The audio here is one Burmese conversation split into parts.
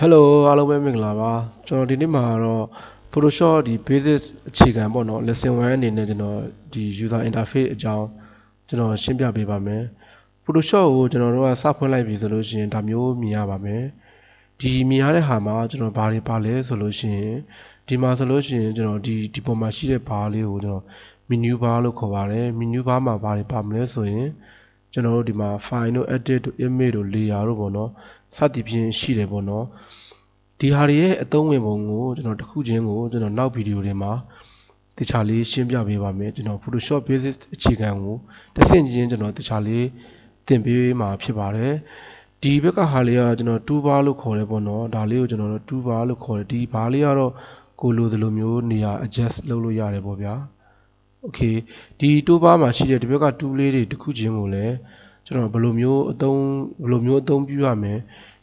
Hello အားလုံးပဲမင်္ဂလာပါကျွန်တော်ဒီနေ့မှာတော့ Photoshop ဒီ basic အခြေခံပေါ့နော် lesson 1အနေနဲ့ကျွန်တော်ဒီ user interface အကြောင်းကျွန်တော်ရှင်းပြပေးပါမယ် Photoshop ကိုကျွန်တော်တို့ကစဖွင့်လိုက်ပြီဆိုလို့ရှိရင်ဒါမျိုးမြင်ရပါမယ်ဒီမြင်ရတဲ့ဟာမှာကျွန်တော်ဘာတွေပါလဲဆိုလို့ရှိရင်ဒီမှာဆိုလို့ရှိရင်ကျွန်တော်ဒီဒီပေါ်မှာရှိတဲ့ bar လေးကိုကျွန်တော် menu bar လို့ခေါ်ပါတယ် menu bar မှာဘာတွေပါမလဲဆိုရင် ကျွန်တော်တို့ဒီမှာ file တို့ edit တို့ image တို့ layer တို့ပေါ့နော်စသည်ဖြင့်ရှိတယ်ပေါ့နော်ဒီဟာတွေရဲ့အသုံးဝင်ပုံကိုကျွန်တော်တစ်ခုချင်းကိုကျွန်တော်နောက်ဗီဒီယိုတွေမှာတခြားလေးရှင်းပြပေးပါမယ်ကျွန်တော် Photoshop Basic အခြေခံကိုတစ်ဆင့်ချင်းကျွန်တော်တခြားလေးသင်ပေးမှာဖြစ်ပါတယ်ဒီဘက်ကဟာလေးကကျွန်တော်2 bar လို့ခေါ်တယ်ပေါ့နော်ဒါလေးကိုကျွန်တော်တို့2 bar လို့ခေါ်တယ်ဒီ bar လေးကတော့ကိုလိုသလိုမျိုးနေရာ adjust လုပ်လို့ရတယ်ပေါ့ဗျာ okay ဒီ2 bar မှာရှိတဲ့ဒီဘက်က2လေးတွေတစ်ခုချင်းကိုလည်းကျွန်တော်ဘယ်လိုမျိုးအသုံးဘယ်လိုမျိုးအသုံးပြုရမလဲ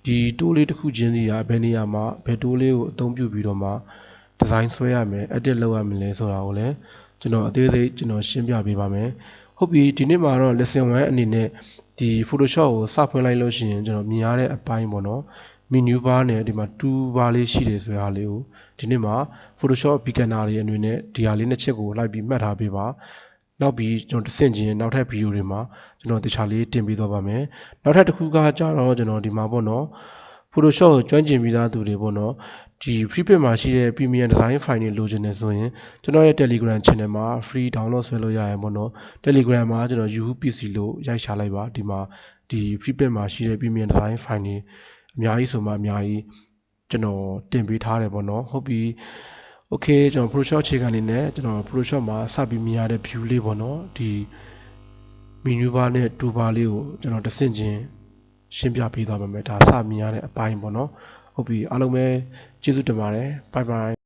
ဒီတိုးလေးတစ်ခုချင်းစီကဘယ်နေရာမှာဘယ်တိုးလေးကိုအသုံးပြုပြီးတော့မှဒီဇိုင်းဆွဲရမယ် edit လုပ်ရမယ်လဲဆိုတာကိုလည်းကျွန်တော်အသေးစိတ်ကျွန်တော်ရှင်းပြပေးပါမယ်ဟုတ်ပြီဒီနေ့မှာတော့ lesson 1အနေနဲ့ဒီ Photoshop ကိုစဖွင့်လိုက်လို့ရှိရင်ကျွန်တော်မြင်ရတဲ့အပိုင်းပေါ့နော် menu bar နဲ့ဒီမှာ2 bar လေးရှိတယ်ဆိုရလေးကိုဒီနေ့မှာ Photoshop beginner တွေအနေနဲ့ဒီဟာလေးနှစ်ချက်ကိုလိုက်ပြီးမှတ်ထားပေးပါနောက်ပြီးကျွန်တော်တစ်ဆင့်ချင်းနောက်ထပ်ဗီဒီယိုတွေမှာကျွန်တော်တခြားလေးတင်ပေးသွားပါမယ်နောက်ထပ်တစ်ခုကကြတော့ကျွန်တော်ဒီမှာပေါ့နော် Photoshop ကိုကျွမ်းကျင်ပြီးသားသူတွေပေါ့နော်ဒီ preprint မှာရှိတဲ့ premium design file တွေလိုချင်တယ်ဆိုရင်ကျွန်တော်ရဲ့ Telegram channel မှာ free download ဆွဲလို့ရရင်ပေါ့နော် Telegram မှာကျွန်တော် UPC လို့ရိုက်ရှာလိုက်ပါဒီမှာဒီ preprint မှာရှိတဲ့ premium design file တွေ အများကြီးဆိုမှအများကြီးကျွန်တော်တင်ပေးထားတယ်ပေါ့နော်ဟုတ်ပြီ okay ကျွန်တော် Photoshop အခြေခံအနေနဲ့ကျွန်တော် Photoshop မှာစပြီးမြင်ရတဲ့ view လေးပေါ့နော်ဒီ menu bar နဲ့ tool bar လေးကိုကျွန်တော်တစ်ဆင့်ချင်းရှင်းပြပေးသွားပါမယ်ဒါစမြင်ရတဲ့အပိုင်းပေါ့နော်ဟုတ်ပြီအားလုံးပဲကျေးဇူးတင်ပါတယ် bye bye